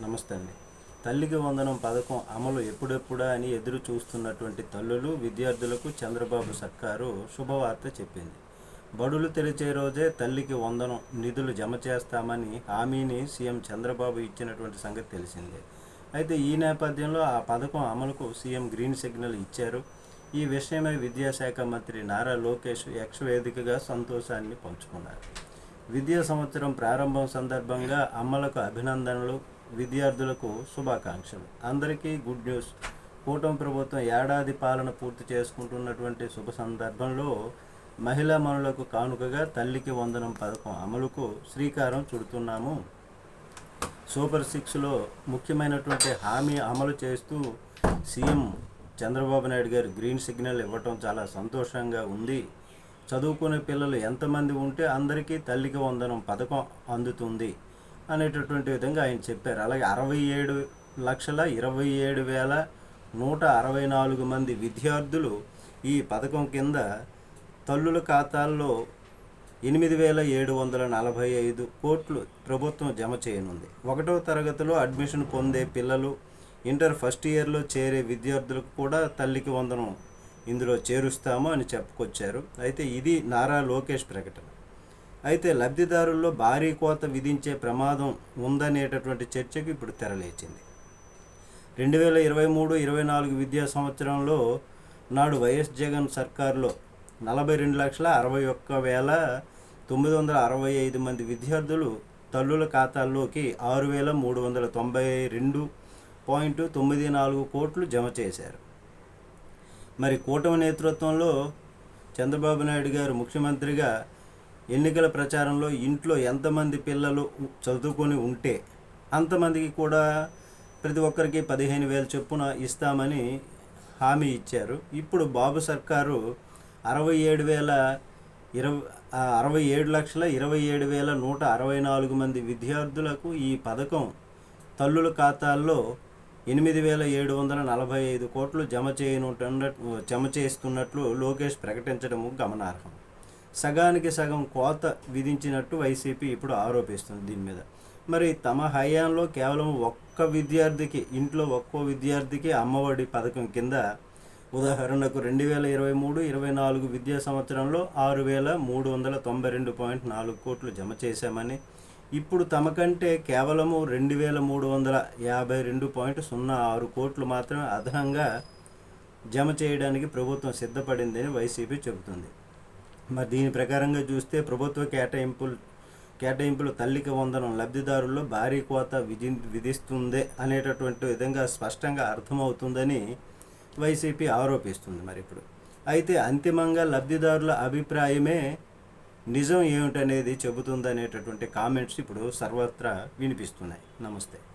నమస్తే అండి. తల్లికి వందనం పథకం అమలు ఎప్పుడెప్పుడా అని ఎదురు చూస్తున్నటువంటి తల్లులు విద్యార్థులకు చంద్రబాబు సర్కారు శుభవార్త చెప్పింది. బడులు తెరిచే రోజే తల్లికి వందనం నిధులు జమ చేస్తామని హామీని సీఎం చంద్రబాబు ఇచ్చినటువంటి సంగతి తెలిసిందే. అయితే ఈ నేపథ్యంలో ఆ పథకం అమలుకు సీఎం గ్రీన్ సిగ్నల్ ఇచ్చారు. ఈ విషయమై విద్యాశాఖ మంత్రి నారా లోకేష్ యక్ష వేదికగా సంతోషాన్ని పంచుకున్నారు. విద్యా సంవత్సరం ప్రారంభం సందర్భంగా అమ్మలకు అభినందనలు విద్యార్థులకు శుభాకాంక్షలు. అందరికీ గుడ్ న్యూస్. కూటమి ప్రభుత్వం ఏడాది పాలన పూర్తి చేసుకుంటున్నటువంటి శుభ సందర్భంలో మహిళా మనులకు కానుకగా తల్లికి వందనం పథకం అమలుకు శ్రీకారం చుడుతున్నాము. సూపర్ సిక్స్లో ముఖ్యమైనటువంటి హామీ అమలు చేస్తూ సీఎం చంద్రబాబు నాయుడు గారు గ్రీన్ సిగ్నల్ ఇవ్వటం చాలా సంతోషంగా ఉంది. చదువుకునే పిల్లలు ఎంతమంది ఉంటే అందరికీ తల్లికి వందనం పథకం అందుతుంది. అనేటటువంటి విధంగా ఆయన చెప్పారు. అలాగే అరవై ఏడు లక్షల ఇరవై ఏడు వేల నూట అరవై నాలుగు మంది విద్యార్థులు ఈ పథకం కింద తల్లుల ఖాతాల్లో ఎనిమిది వేల ఏడు వందల నలభై ఐదు కోట్లు ప్రభుత్వం జమ చేయనుంది. ఒకటో తరగతిలో అడ్మిషన్ పొందే పిల్లలు ఇంటర్ ఫస్ట్ ఇయర్లో చేరే విద్యార్థులకు కూడా తల్లికి వందనం ఇందులో చేరుస్తాము అని చెప్పుకొచ్చారు. అయితే ఇది నారా లోకేష్ ప్రకటన. అయితే లబ్ధిదారుల్లో భారీ కోత విధించే ప్రమాదం ఉందనేటటువంటి చర్చకు ఇప్పుడు తెరలేచింది రెండు వేల ఇరవై మూడు ఇరవై నాలుగు విద్యా సంవత్సరంలో నాడు వైఎస్ జగన్ సర్కారులో నలభై రెండు లక్షల అరవై ఒక్క వేల తొమ్మిది వందల అరవై ఐదు మంది విద్యార్థులు తల్లుల ఖాతాల్లోకి ఆరు వేల మూడు వందల తొంభై రెండు పాయింట్ తొమ్మిది నాలుగు కోట్లు జమ చేశారు. మరి కూటమి నేతృత్వంలో చంద్రబాబు నాయుడు గారు ముఖ్యమంత్రిగా ఎన్నికల ప్రచారంలో ఇంట్లో ఎంతమంది పిల్లలు చదువుకొని ఉంటే అంతమందికి కూడా ప్రతి ఒక్కరికి పదిహేను వేల చొప్పున ఇస్తామని హామీ ఇచ్చారు. ఇప్పుడు బాబు సర్కారు అరవై ఏడు వేల ఇరవై అరవై ఏడు లక్షల ఇరవై ఏడు వేల నూట అరవై నాలుగు మంది విద్యార్థులకు ఈ పథకం తల్లుల ఖాతాల్లో ఎనిమిది వేల ఏడు వందల నలభై ఐదు కోట్లు జమ చేయనుంటున్న జమ చేస్తున్నట్లు లోకేష్ ప్రకటించడం గమనార్హం. సగానికి సగం కోత విధించినట్టు వైసీపీ ఇప్పుడు ఆరోపిస్తుంది దీని మీద. మరి తమ హయాంలో కేవలం ఒక్క విద్యార్థికి ఇంట్లో ఒక్కో విద్యార్థికి అమ్మఒడి పథకం కింద ఉదాహరణకు రెండు వేల ఇరవై మూడు ఇరవై నాలుగు విద్యా సంవత్సరంలో ఆరు వేల మూడు వందల తొంభై రెండు పాయింట్ నాలుగు కోట్లు జమ చేశామని ఇప్పుడు తమకంటే కేవలము రెండు వేల మూడు వందల యాభై రెండు పాయింట్ సున్నా ఆరు కోట్లు మాత్రమే అదనంగా జమ చేయడానికి ప్రభుత్వం సిద్ధపడిందని వైసీపీ చెబుతుంది. మరి దీని ప్రకారంగా చూస్తే ప్రభుత్వ కేటాయింపులు కేటాయింపులు తల్లికి వందనం లబ్ధిదారుల్లో భారీ కోత విధి విధిస్తుందే అనేటటువంటి విధంగా స్పష్టంగా అర్థమవుతుందని వైసీపీ ఆరోపిస్తుంది మరి ఇప్పుడు. అయితే అంతిమంగా లబ్ధిదారుల అభిప్రాయమే నిజం ఏమిటనేది చెబుతుందనేటటువంటి కామెంట్స్ ఇప్పుడు సర్వత్రా వినిపిస్తున్నాయి. నమస్తే.